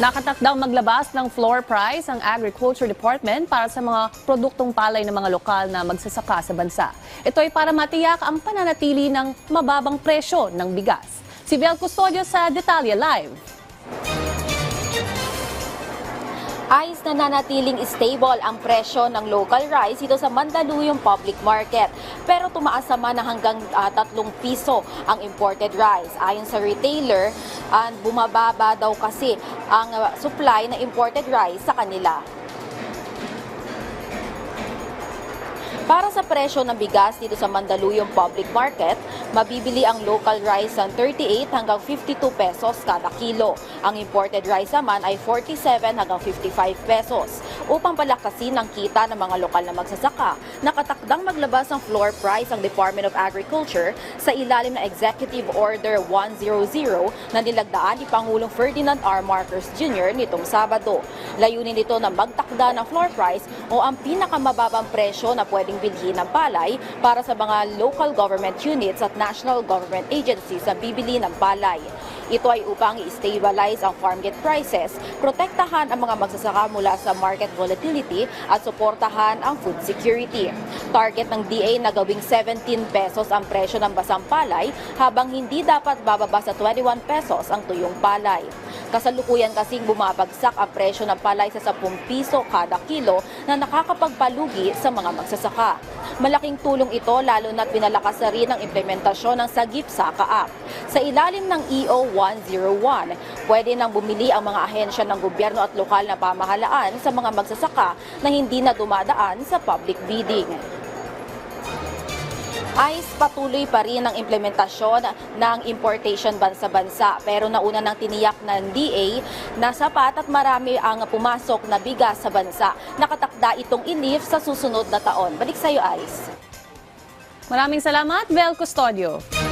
Nakatakdang maglabas ng floor price ang Agriculture Department para sa mga produktong palay ng mga lokal na magsasaka sa bansa. Ito ay para matiyak ang pananatili ng mababang presyo ng bigas. Si Bel Custodio sa Detalye Live. Ayos na nanatiling stable ang presyo ng local rice dito sa Mandaluyong Public Market. Pero tumaas naman na hanggang ah, 3 piso ang imported rice. Ayon sa retailer, ah, bumababa daw kasi ang ah, supply ng imported rice sa kanila. Para sa presyo ng bigas dito sa Mandaluyong Public Market, mabibili ang local rice ng 38 hanggang 52 pesos kada kilo. Ang imported rice naman ay 47 hanggang 55 pesos. Upang palakasin ang kita ng mga lokal na magsasaka, nakatakdang maglabas ng floor price ang Department of Agriculture sa ilalim ng Executive Order 100 na nilagdaan ni Pangulong Ferdinand R. Marcos Jr. nitong Sabado. Layunin nito na magtakda ng floor price o ang pinakamababang presyo na pwedeng bilhin ng palay para sa mga local government units at national government agencies sa bibili ng palay. Ito ay upang i-stabilize ang farm gate prices, protektahan ang mga magsasaka mula sa market volatility at suportahan ang food security. Target ng DA na gawing 17 pesos ang presyo ng basang palay habang hindi dapat bababa sa 21 pesos ang tuyong palay. Kasalukuyan kasing bumabagsak ang presyo ng palay sa 10 piso kada kilo na nakakapagpalugi sa mga magsasaka. Malaking tulong ito lalo na't pinalakas na rin ang implementasyon ng Sagip Saka Act. Sa ilalim ng EO 101, pwede nang bumili ang mga ahensya ng gobyerno at lokal na pamahalaan sa mga magsasaka na hindi na dumadaan sa public bidding. Ayos patuloy pa rin ang implementasyon ng importation ban sa bansa pero nauna nang tiniyak ng DA na sapat at marami ang pumasok na bigas sa bansa. Nakatakda itong inif sa susunod na taon. Balik sa iyo, Ice. Maraming salamat, Bel Custodio.